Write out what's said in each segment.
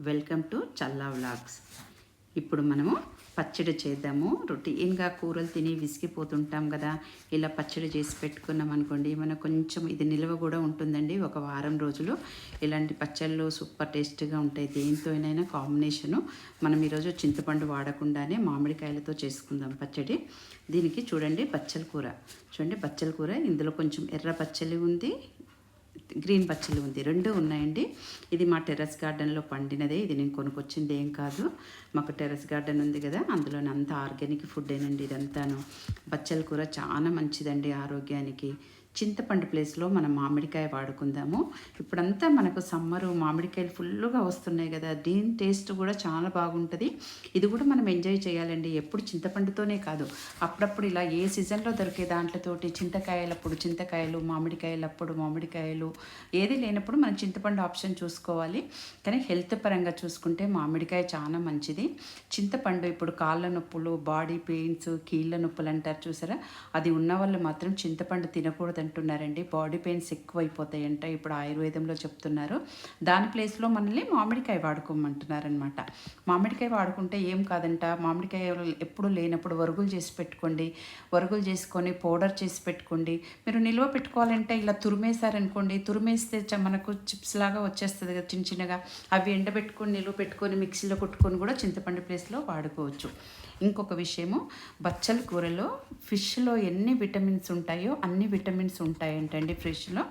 Welcome to Challa vlogs. ఇప్పుడు మనము పచ్చడి చేద్దాము. రొటీన్గా కూరలు తిని విసిగిపోతుంటాం కదా. ఇలా పచ్చడి చేసి పెట్టుకున్నాం అనుకోండి మనకు కొంచెం ఇది నిల్వ కూడా ఉంటుందండి. ఒక వారం రోజులు ఇలాంటి పచ్చళ్ళు సూపర్ టేస్ట్గా ఉంటాయి. దేంతో అయినా కాంబినేషను మనం ఈరోజు చింతపండు వాడకుండానే మామిడికాయలతో చేసుకుందాం పచ్చడి. దీనికి చూడండి బచ్చల కూర. చూడండి బచ్చల కూర. ఇందులో కొంచెం ఎర్ర పచ్చలి ఉంది. గ్రీన్ పచ్చళ్ళు ఉంది. రెండు ఉన్నాయండి. ఇది మా టెర్రస్ గార్డెన్లో పండినదే. ఇది నేను కొనుక్కొచ్చింది ఏం కాదు. మాకు టెర్రస్ గార్డెన్ ఉంది కదా. అందులోనే అంతా ఆర్గానిక్ ఫుడ్ ఏనండి ఇదంతాను. బచ్చల కూర చాలా మంచిదండి ఆరోగ్యానికి. చింతపండు ప్లేస్లో మనం మామిడికాయ వాడుకుందాము. ఇప్పుడంతా మనకు సమ్మరు మామిడికాయలు ఫుల్గా వస్తున్నాయి కదా దీని టేస్ట్ కూడా చాలా బాగుంటుంది. ఇది కూడా మనం ఎంజాయ్ చేయాలండి. ఎప్పుడు చింతపండుతోనే కాదు. అప్పుడప్పుడు ఇలా ఏ సీజన్లో దొరికే దాంట్లతోటి చింతకాయలప్పుడు చింతకాయలు మామిడికాయలప్పుడు మామిడికాయలు ఏది లేనప్పుడు మనం చింతపండు ఆప్షన్ చూసుకోవాలి. కానీ హెల్త్ పరంగా చూసుకుంటే మామిడికాయ చాలా మంచిది. చింతపండు ఇప్పుడు కాళ్ళ నొప్పులు బాడీ పెయిన్స్ కీళ్ళ నొప్పులు అంటారు చూసారా? అది ఉన్న వాళ్ళు మాత్రం చింతపండు తినకూడదు అంటున్నారండి. బాడీ పెయిన్స్ ఎక్కువైపోతాయంట ఇప్పుడు ఆయుర్వేదంలో చెప్తున్నారు. దాని ప్లేస్లో మనల్ని మామిడికాయ వాడుకోమంటున్నారనమాట మామిడికాయ వాడుకుంటే ఏం కాదంట? మామిడికాయ ఎప్పుడు లేనప్పుడు వరుగులు చేసి పెట్టుకోండి. వరుగులు చేసుకొని పౌడర్ చేసి పెట్టుకోండి. మీరు నిల్వ పెట్టుకోవాలంటే ఇలా తురిమేశారనుకోండి. తురిమేస్తే మనకు చిప్స్ లాగా వచ్చేస్తుంది కదా చిన్న చిన్నగా. అవి ఎండబెట్టుకొని నిల్వ పెట్టుకొని మిక్సీలో కొట్టుకొని కూడా చింతపండు ప్లేస్లో వాడుకోవచ్చు. ఇంకొక విషయము బచ్చల కూరలో ఫిష్లో ఎన్ని విటమిన్స్ ఉంటాయో అన్ని విటమిన్స్ ఉంటాయంటండి ఫిష్లో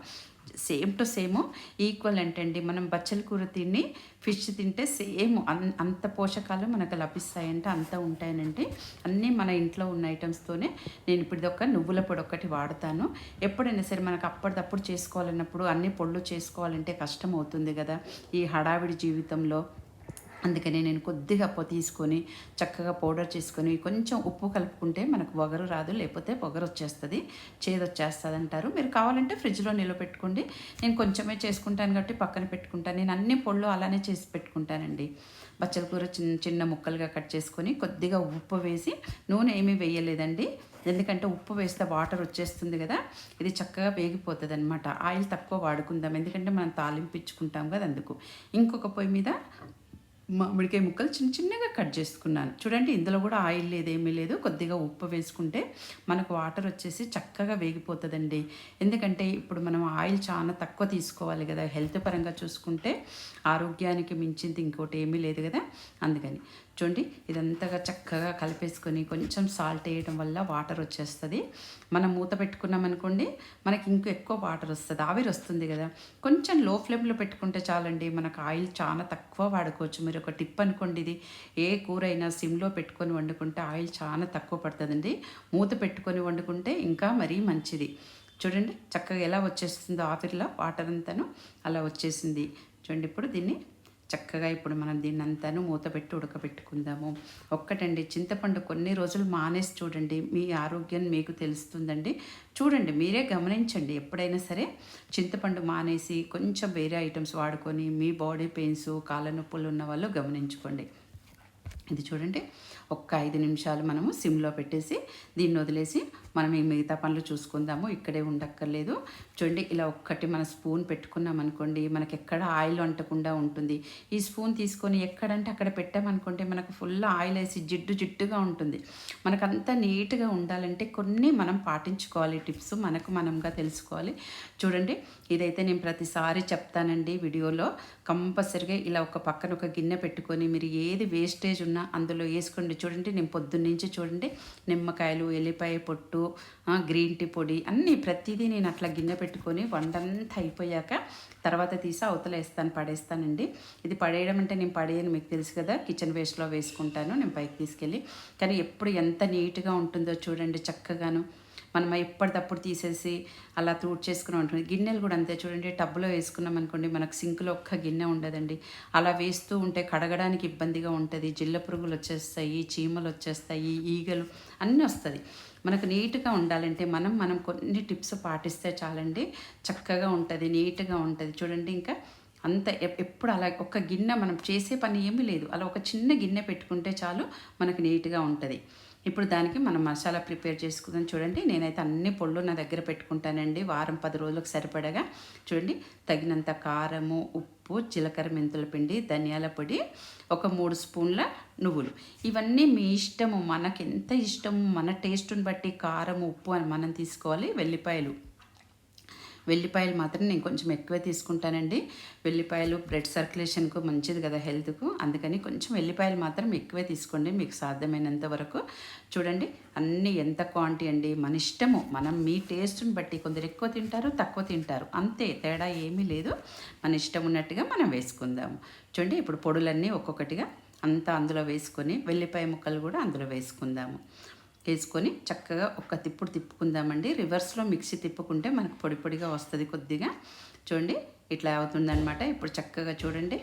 సేమ్ టు సేమ్ ఈక్వల్ అంటండి మనం బచ్చల కూర తిని ఫిష్ తింటే సేమ్ అన్ అంత పోషకాలు మనకు లభిస్తాయంటే అంత ఉంటాయనండి. అన్నీ మన ఇంట్లో ఉన్న ఐటమ్స్తోనే నేను ఇప్పుడు ఒక నువ్వుల పొడి ఒకటి వాడతాను. ఎప్పుడైనా సరే మనకు అప్పటిదప్పుడు చేసుకోవాలన్నప్పుడు అన్ని పొళ్ళు చేసుకోవాలంటే కష్టం అవుతుంది కదా. ఈ హడావిడి జీవితంలో అందుకని నేను కొద్దిగా అప్పు తీసుకొని చక్కగా పౌడర్ చేసుకొని కొంచెం ఉప్పు కలుపుకుంటే మనకు వగరు రాదు లేకపోతే వగరు వచ్చేస్తుంది చేదొచ్చేస్తుంది అంటారు. మీరు కావాలంటే ఫ్రిడ్జ్లో నిల్వ పెట్టుకోండి. నేను కొంచెమే చేసుకుంటాను కాబట్టి పక్కన పెట్టుకుంటాను. నేను అన్ని పొళ్ళు అలానే చేసి పెట్టుకుంటానండి. బచ్చల కూర చిన్న చిన్న ముక్కలుగా కట్ చేసుకొని కొద్దిగా ఉప్పు వేసి నూనె ఏమీ వేయలేదండి. ఎందుకంటే ఉప్పు వేస్తే వాటర్ వచ్చేస్తుంది కదా ఇది చక్కగా వేగిపోతుంది అనమాట ఆయిల్ తక్కువ వాడుకుందాం. ఎందుకంటే మనం తాలింపించుకుంటాం కదా అందుకు. ఇంకొక పొయ్యి మీద మామిడికాయ ముక్కలు చిన్న చిన్నగా కట్ చేసుకున్నాను. చూడండి ఇందులో కూడా ఆయిల్ లేదు ఏమీ లేదు. కొద్దిగా ఉప్పు వేసుకుంటే మనకు వాటర్ వచ్చేసి చక్కగా వేగిపోతుందండి. ఎందుకంటే ఇప్పుడు మనం ఆయిల్ చాలా తక్కువ తీసుకోవాలి కదా. హెల్త్ పరంగా చూసుకుంటే ఆరోగ్యానికి మించింది ఇంకోటి ఏమీ లేదు కదా. అందుకని చూడండి ఇదంతగా చక్కగా కలిపేసుకొని కొంచెం సాల్ట్ వేయడం వల్ల వాటర్ వచ్చేస్తుంది. మనం మూత పెట్టుకున్నాం అనుకోండి మనకి ఇంకా ఎక్కువ వాటర్ వస్తుంది. ఆవిరి వస్తుంది కదా. కొంచెం లో ఫ్లేమ్లో పెట్టుకుంటే చాలండి మనకు ఆయిల్ చాలా తక్కువ వాడుకోవచ్చు. మీరు ఒక టిప్ అనుకోండి ఇది. ఏ కూర అయినా సిమ్లో పెట్టుకొని వండుకుంటే ఆయిల్ చాలా తక్కువ పడుతుందండి. మూత పెట్టుకొని వండుకుంటే ఇంకా మరీ మంచిది. చూడండి చక్కగా ఎలా వచ్చేస్తుందో ఆవిరిలో వాటర్ అంతాను అలా వచ్చేసింది. చూడండి ఇప్పుడు దీన్ని చక్కగా ఇప్పుడు మనం దీన్ని అంతాను మూత పెట్టి ఉడకబెట్టుకుందాము. ఒక్కటండి చింతపండు కొన్ని రోజులు మానేసి చూడండి. మీ ఆరోగ్యం మీకు తెలుస్తుందండి. చూడండి మీరే గమనించండి. ఎప్పుడైనా సరే చింతపండు మానేసి కొంచెం వేరే ఐటమ్స్ వాడుకొని మీ బాడీ పెయిన్స్ కాళ్ళ నొప్పులు ఉన్న వాళ్ళు గమనించుకోండి. ఇది చూడండి. ఒక్క ఐదు నిమిషాలు మనము సిమ్లో పెట్టేసి దీన్ని వదిలేసి మనం ఈ మిగతా పనులు చూసుకుందాము. ఇక్కడే ఉండక్కర్లేదు. చూడండి ఇలా ఒక్కటి మన స్పూన్ పెట్టుకున్నాం అనుకోండి మనకి ఎక్కడ ఆయిల్ అంటకుండా ఉంటుంది. ఈ స్పూన్ తీసుకొని ఎక్కడంటే అక్కడ పెట్టామనుకుంటే మనకు ఫుల్ ఆయిల్ వేసి జిడ్డు జిడ్డుగా ఉంటుంది. మనకంతా నీట్గా ఉండాలంటే కొన్ని మనం పాటించుకోవాలి. టిప్స్ మనకు మనంగా తెలుసుకోవాలి. చూడండి ఇదైతే నేను ప్రతిసారి చెప్తానండి వీడియోలో. కంపల్సరిగా ఇలా ఒక పక్కన ఒక గిన్నె పెట్టుకొని మీరు ఏది వేస్టేజ్ ఉన్న అందులో వేసుకోండి. చూడండి నేను పొద్దున్నుంచి చూడండి నిమ్మకాయలు ఎల్లిపాయ పొట్టు గ్రీన్ టీ పొడి అన్నీ ప్రతిదీ నేను అట్లా గిన్నె పెట్టుకొని వండంతా అయిపోయాక తర్వాత తీసి అవతలేస్తాను పడేస్తానండి. ఇది పడేయడం అంటే నేను పడేయను మీకు తెలుసు కదా. కిచెన్ వేస్ట్లో వేసుకుంటాను నేను పైకి తీసుకెళ్ళి. కానీ ఎప్పుడు ఎంత నీట్గా ఉంటుందో చూడండి చక్కగాను. మనం ఎప్పటికప్పుడు తీసేసి అలా తూడ్ చేసుకుని ఉంటుంది. గిన్నెలు కూడా అంతే చూడండి టబ్లో వేసుకున్నాం అనుకోండి మనకు సింక్లో ఒక్క గిన్నె ఉండదండి. అలా వేస్తూ ఉంటే కడగడానికి ఇబ్బందిగా ఉంటుంది. జిల్ల పురుగులు వచ్చేస్తాయి చీమలు వచ్చేస్తాయి ఈగలు అన్నీ వస్తుంది. మనకు నీట్గా ఉండాలంటే మనం మనం కొన్ని టిప్స్ పాటిస్తే చాలండి చక్కగా ఉంటుంది నీట్గా ఉంటుంది. చూడండి ఇంకా అంత ఎప్పుడు అలా ఒక గిన్నె మనం చేసే పని ఏమీ లేదు. అలా ఒక చిన్న గిన్నె పెట్టుకుంటే చాలు మనకు నీట్గా ఉంటుంది. ఇప్పుడు దానికి మనం మసాలా ప్రిపేర్ చేసుకుందాం. చూడండి నేనైతే అన్ని పొళ్ళు నా దగ్గర పెట్టుకుంటానండి. వారం పది రోజులకు సరిపడగా. చూడండి తగినంత కారము ఉప్పు జీలకర్ర మెంతుల పిండి ధనియాల పొడి ఒక మూడు స్పూన్ల నువ్వులు. ఇవన్నీ మీ ఇష్టము మనకి ఎంత ఇష్టము మన టేస్ట్ని బట్టి కారం ఉప్పు అని మనం తీసుకోవాలి. వెల్లిపాయలు. వెల్లిపాయలు మాత్రం నేను కొంచెం ఎక్కువే తీసుకుంటానండి. వెల్లిపాయలు బ్లడ్ సర్క్యులేషన్కు మంచిది కదా హెల్త్కు. అందుకని కొంచెం వెల్లిపాయలు మాత్రం ఎక్కువే తీసుకోండి మీకు సాధ్యమైనంత వరకు. చూడండి అన్నీ ఎంత క్వాంటిటీ అండి. మన ఇష్టము మనం మీ టేస్ట్ని బట్టి కొందరు ఎక్కువ తింటారు తక్కువ తింటారు. అంతే తేడా ఏమీ లేదు. మన ఇష్టం ఉన్నట్టుగా మనం వేసుకుందాము చూడండి ఇప్పుడు పొడులన్నీ ఒక్కొక్కటిగా అంతా అందులో వేసుకొని వెల్లిపాయ ముక్కలు కూడా అందులో వేసుకుందాము. వేసుకొని చక్కగా ఒక తిప్పుడు తిప్పుకుందామండి. రివర్స్లో మిక్సీ తిప్పుకుంటే మనకు పొడి పొడిగా వస్తుంది కొద్దిగా. చూడండి ఇట్లా అవుతుందనమాట ఇప్పుడు చక్కగా చూడండి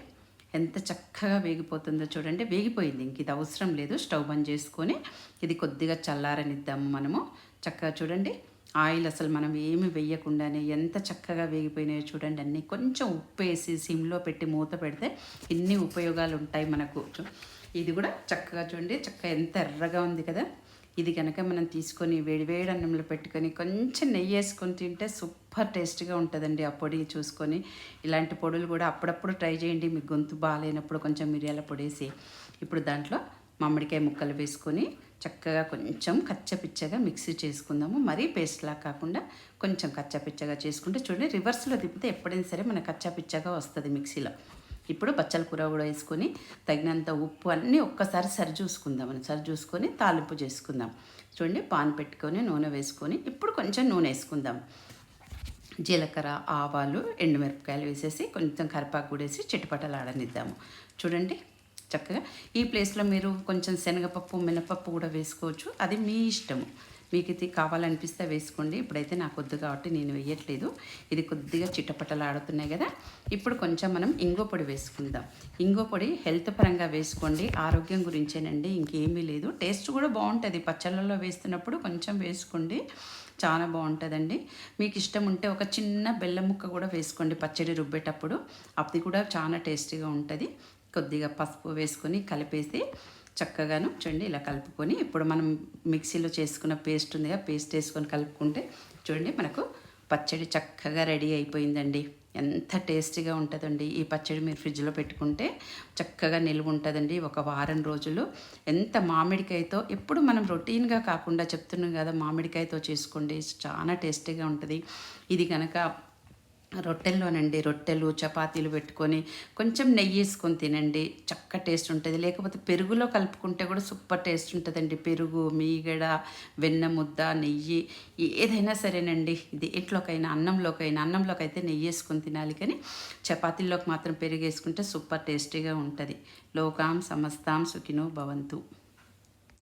ఎంత చక్కగా వేగిపోతుందో చూడండి. వేగిపోయింది ఇంక ఇది అవసరం లేదు. స్టవ్ బంద్ చేసుకొని ఇది కొద్దిగా చల్లారనిద్దాము మనము. చక్కగా చూడండి ఆయిల్ అసలు మనం ఏమి వేయకుండానే ఎంత చక్కగా వేగిపోయినాయో చూడండి. అన్నీ కొంచెం ఉప్పు వేసి సిమ్లో పెట్టి మూత పెడితే ఇన్ని ఉపయోగాలు ఉంటాయి మనకు. ఇది కూడా చక్కగా చూడండి చక్కగా ఎంత ఎర్రగా ఉంది కదా. ఇది కనుక మనం తీసుకొని వేడివేడి అన్నంలో పెట్టుకొని కొంచెం నెయ్యి వేసుకొని తింటే సూపర్ టేస్ట్గా ఉంటుందండి ఆ పొడి చూసుకొని. ఇలాంటి పొడులు కూడా అప్పుడప్పుడు ట్రై చేయండి. మీ గొంతు బాగాలేనప్పుడు కొంచెం మిరియాల పొడి వేసి. ఇప్పుడు దాంట్లో మామిడికాయ ముక్కలు వేసుకొని చక్కగా కొంచెం కచ్చపిచ్చగా మిక్సీ చేసుకుందాము. మరీ పేస్ట్లా కాకుండా కొంచెం కచ్చపిచ్చగా చేసుకుంటే చూడండి రివర్స్లో తిప్పితే ఎప్పుడైనా సరే మన కచ్చపిచ్చగా వస్తుంది మిక్సీలో. ఇప్పుడు బచ్చల కూర కూడా వేసుకొని తగినంత ఉప్పు అన్నీ ఒక్కసారి సరి చూసుకుందాం అని సరి చూసుకొని తాలింపు చేసుకుందాం. చూడండి పాన్ పెట్టుకొని నూనె వేసుకొని ఇప్పుడు కొంచెం నూనె వేసుకుందాం. జీలకర్ర ఆవాలు ఎండుమిరపకాయలు వేసేసి కొంచెం కరిపాకు కూడా వేసి చిటపటలాడనిద్దాము చూడండి చక్కగా ఈ ప్లేస్లో మీరు కొంచెం శనగపప్పు మినపప్పు కూడా వేసుకోవచ్చు. అది మీ ఇష్టము. మీకు ఇది కావాలనిపిస్తే వేసుకోండి. ఇప్పుడైతే నాకు వద్దు కాబట్టి నేను వేయట్లేదు. ఇది కొద్దిగా చిట్టపట్టలాడుతున్నాయి కదా. ఇప్పుడు కొంచెం మనం ఇంగో పొడి వేసుకుందాం. ఇంగో పొడి హెల్త్ పరంగా వేసుకోండి. ఆరోగ్యం గురించేనండి ఇంకేమీ లేదు. టేస్ట్ కూడా బాగుంటుంది. పచ్చళ్ళలో వేస్తున్నప్పుడు కొంచెం వేసుకోండి. చాలా బాగుంటుందండి. మీకు ఇష్టం ఉంటే ఒక చిన్న బెల్లం ముక్క కూడా వేసుకోండి పచ్చడి రుబ్బేటప్పుడు. అది కూడా చాలా టేస్టీగా ఉంటుంది. కొద్దిగా పసుపు వేసుకొని కలిపేసి చక్కగాను చూడండి ఇలా కలుపుకొని ఇప్పుడు మనం మిక్సీలో చేసుకున్న పేస్ట్ ఉంది కదా పేస్ట్ వేసుకొని కలుపుకుంటే చూడండి మనకు పచ్చడి చక్కగా రెడీ అయిపోయిందండి. ఎంత టేస్టీగా ఉంటుందండి. ఈ పచ్చడి మీరు ఫ్రిడ్జ్లో పెట్టుకుంటే చక్కగా నిల్వ ఉంటుందండి. ఒక వారం రోజులు ఎంత మామిడికాయతో ఎప్పుడు మనం రొటీన్గా కాకుండా చెప్తున్నాం కదా మామిడికాయతో చేసుకోండి. చాలా టేస్టీగా ఉంటుంది. ఇది కనుక రొట్టెల్లోనండి రొట్టెలు చపాతీలు పెట్టుకొని కొంచెం నెయ్యి వేసుకొని తినండి. చక్క టేస్ట్ ఉంటుంది. లేకపోతే పెరుగులో కలుపుకుంటే కూడా సూపర్ టేస్ట్ ఉంటుందండి. పెరుగు మీగడ వెన్న ముద్ద నెయ్యి ఏదైనా సరేనండి. ఇది ఇంట్లోకైనా అన్నంలోకైనా అన్నంలోకి అయితే నెయ్యి వేసుకొని తినాలి కానీ చపాతీల్లోకి మాత్రం పెరుగు వేసుకుంటే సూపర్ టేస్టీగా ఉంటుంది. లోకాం సమస్తాం సుఖినో భవంతు.